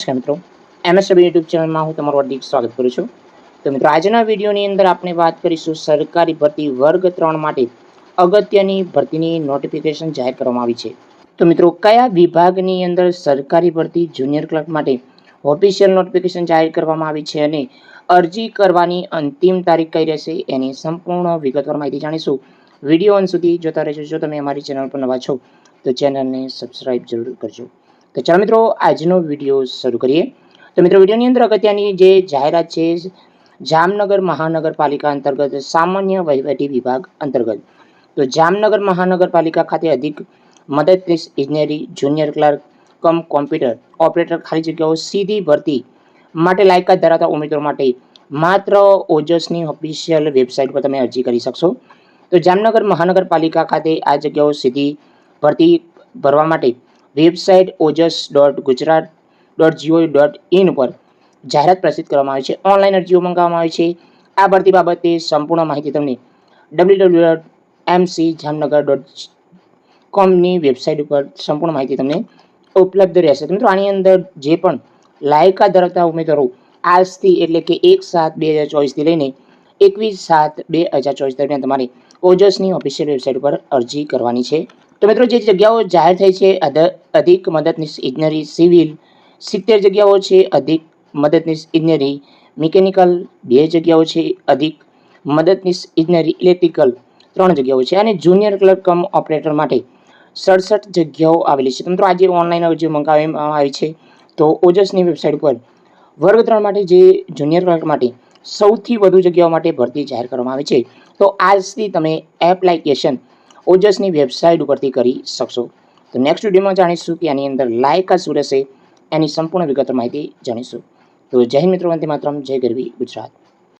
નમસ્કાર મિત્રો. MSW YouTube ચેનલમાં હું તમારું હાર્દિક સ્વાગત કરું છું. તો મિત્રો, આજના વિડીયોની અંદર આપણે વાત કરીશું સરકારી ભરતી વર્ગ ત્રણ માટે અગત્યની ભરતીની નોટિફિકેશન જાહેર કરવામાં આવી છે. તો મિત્રો, કયા વિભાગની અંદર સરકારી ભરતી જુનિયર ક્લર્ક માટે ઓફિશિયલ નોટિફિકેશન જાહેર કરવામાં આવી છે અને અરજી કરવાની અંતિમ તારીખ કઈ રહેશે એની સંપૂર્ણ વિગતવાર માહિતી જાણીશું. વીડિયો અંત સુધી જોતા રહેજો. જો તમે અમારી ચેનલ પર નવા છો, તો ચેનલને સબસ્ક્રાઈબ જરૂર કરજો. તો ચાલો મિત્રો, આજનો વીડિયો શરૂ કરીએ. તો મિત્રો, વિડીયોની અંદર અગત્યની જે જાહેરાત છે, જામનગર મહાનગરપાલિકા અંતર્ગત સામાન્ય વહીવટી વિભાગ અંતર્ગત. તો જામનગર મહાનગરપાલિકા ખાતે અધિક મદદનીશ ઇજનેરી, junior clerk, cum computer operator ખાલી જગ્યાઓ સીધી ભરતી માટે લાયકાત ધરાવતા ઉમેદવારો માટે માત્ર ઓજસની ઓફિશિયલ વેબસાઇટ પર તમે અરજી કરી શકશો. તો જામનગર મહાનગરપાલિકા ખાતે આ જગ્યાઓ સીધી ભરતી ભરવા માટે website Ojas dot Gujarat dot G O dot in પર જાહેરાત પ્રસિદ્ધ કરવામાં આવી છે. ઓનલાઈન અરજીઓ મંગાવવામાં આવી છે. આ ભરતી બાબતે સંપૂર્ણ માહિતી તમને W dot M C Jamnagar dot કોમની website ઉપર સંપૂર્ણ માહિતી તમને ઉપલબ્ધ રહેશે. મિત્રો, આની અંદર જે પણ લાયકાત ધરાવતા ઉમેદવારો આજથી એટલે કે એક સાત બે હજાર ચોવીસથી લઈને એકવીસ સાત બે હજાર ચોવીસ દરમિયાન તમારે ઓજસની ઓફિશિયલ વેબસાઇટ ઉપર અરજી કરવાની છે. તો મિત્રો જે જગ્યાઓ જાહેર થઈ છે, અધ- અધિક મદદનીશ ઇજનેરી, સિવિલ, સિત્તેર જગ્યાઓ છે, અધિક મદદનીશ ઇજનેરી, મિકેનિકલ બે જગ્યાઓ છે, અધિક મદદનીશ ઇજનેરી, ઇલેક્ટ્રિકલ ત્રણ જગ્યાઓ છે અને જુનિયર ક્લર્ક કમ ઓપરેટર માટે સડસઠ જગ્યાઓ આવેલી છે. મિત્રો આજે ઓનલાઈન અરજી મંગાવવામાં આવી છે, તો ઓજસની વેબસાઇટ ઉપર વર્ગ ત્રણ માટે જે જુનિયર ક્લર્ક માટે સૌથી વધુ જગ્યાઓ માટે ભરતી જાહેર કરવામાં આવી છે. તો આજથી તમે એપ્લાયકેશન ઓજસની વેબસાઇટ ઉપરથી કરી શકશો. તો નેક્સ્ટ વિડીયોમાં જાણીશું કે આની અંદર લાયકાત શું રહેશે, એની સંપૂર્ણ વિગત માહિતી જાણીશું. તો જય મિત્રો, વંદે માત્રમ, જય ગરવી ગુજરાત.